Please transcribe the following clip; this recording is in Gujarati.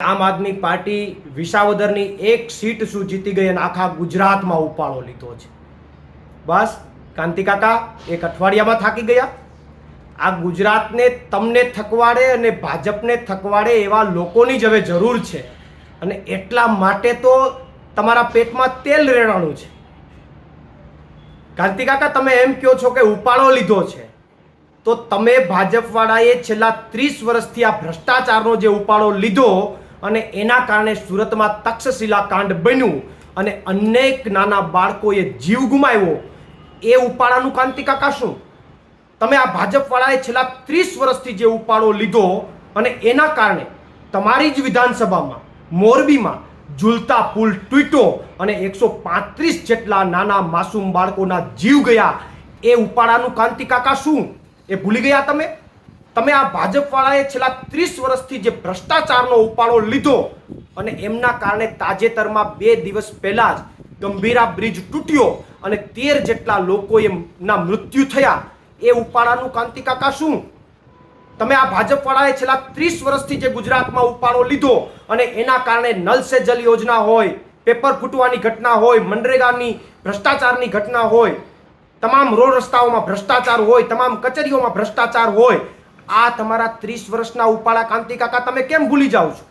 આમ આદમી પાર્ટી વિસાવદરની એક સીટ શું જીતી ગઈ અને આખા ગુજરાતમાં ઉપાડો લીધો છે? બસ કાંતિકાકા એક અઠવાડિયામાં થાકી ગયા. આ ગુજરાતને તમને થકવાડે અને ભાજપને થકવાડે એવા લોકોની જ હવે જરૂર છે. અને એટલા માટે તો તમારા પેટમાં તેલ રેડાણું છે. કાંતિકાકા તમે એમ કહો છો કે ઉપાડો લીધો છે. તો તમે ભાજપવાળાએ છેલ્લા ત્રીસ વર્ષથી આ ભ્રષ્ટાચારનો જે ઉપાડો લીધો અને એના કારણે સુરતમાં તક્ષશિલા કાંડ બન્યું અને અનેક નાના બાળકોએ જીવ ગુમાવ્યો. એ ઉપાડાનું કાંતિ કાકા શું? તમે આ ભાજપવાળાએ છેલ્લા ત્રીસ વર્ષથી જે ઉપાડો લીધો અને એના કારણે તમારી જ વિધાનસભામાં, મોરબીમાં ઝૂલતા પુલ તૂટ્યો અને એકસો પાંત્રીસ જેટલા નાના માસૂમ બાળકોના જીવ ગયા. એ ઉપાડાનું કાંતિ કાકા શું? એ ભૂલી ગયા તમે? તમે આ ભાજપવાળાએ છેલ્લા ત્રીસ વર્ષથી જે ભ્રષ્ટાચારનો ઉપાડો લીધો અને એમના કારણે તાજેતરમાં બે દિવસ પહેલા જ ગંભીરા બ્રિજ તૂટ્યો અને તેર જેટલા લોકો એમના મૃત્યુ થયા. એ ઉપાડાનું કાંતિ કાકા શું? તમે આ ભાજપવાળાએ છેલ્લા ત્રીસ વર્ષથી જે ગુજરાતમાં ઉપાડો લીધો અને એના કારણે નલ સે જલ યોજના હોય, પેપર ફૂટવાની ઘટના હોય, મનરેગાની ભ્રષ્ટાચારની ઘટના હોય, તમામ રોડ રસ્તાઓમાં ભ્રષ્ટાચાર હોય, તમામ કચેરીઓમાં ભ્રષ્ટાચાર હોય આ તમારા ત્રીસ વર્ષના ઉપાડા કાંતિ કાકા તમે કેમ ભૂલી જાઓ છો?